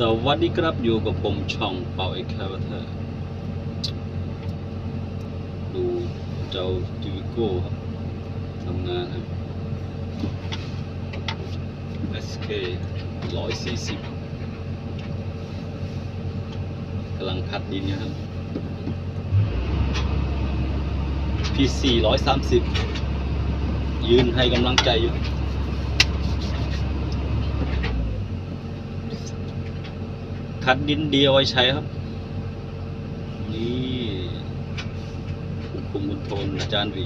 สวัสดีครับอยู่กับผมช่องเป่าเอ็กคาเทอร์ดูเจ้าจิวิโก้ครับทำงานครับ SK 140กำลังคัดดินอยู่ครับ PC 130 ยืนให้กำลังใจอยู่ คัดดินเดียวไว้ใช้ครับ นี่ควบคุมคอนโทรลอาจารย์หวี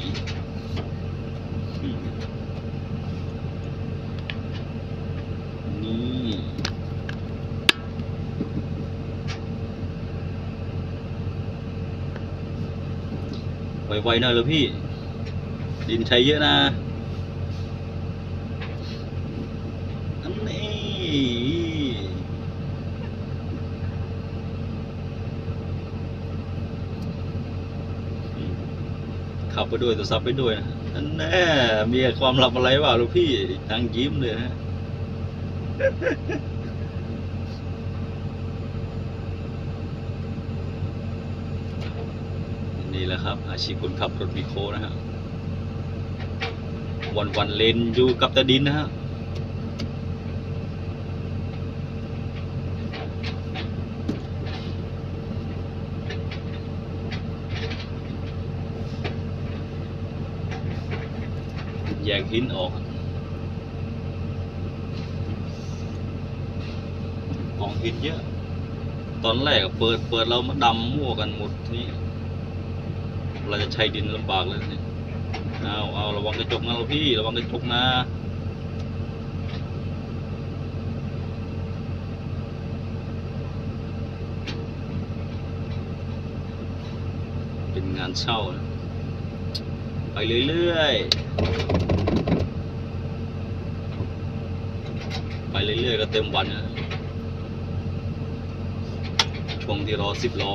นี่ไวๆหน่อยเลยพี่ ดินใช้เยอะนะอันนี้ ขับไปด้วยโทรศัพท์ไปด้วยนะอันแน่มีความลับอะไรวะลูกพี่ทางยิ้มเลยฮะนี่แหละครับ อาชีพคนขับรถมีโคนะฮะวันวันเลนอยู่กับตะดินนะฮะ แยกหินออก กองหินเยอะ ตอนแรกเปิดเปิดเรามาดำมั่วกันหมดนี่เราจะใช้ดินลำบากเลยนี่เอาเอาระวังกระจกนะพี่ระวังกระจกนะเป็นงานเช่านะไปเรื่อยๆ ไปเรื่อยๆ ก็เต็มวันนะช่วงที่รอสิบล้อ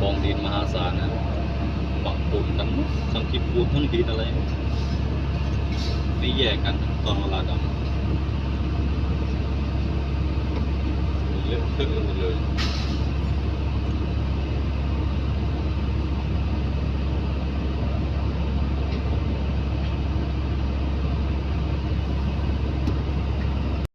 กองดินมหาศาลนะปักปูนกันทั้งที่ปูนทั้งดินอะไรไม่แยกกันตอนเวลาดำเลอะ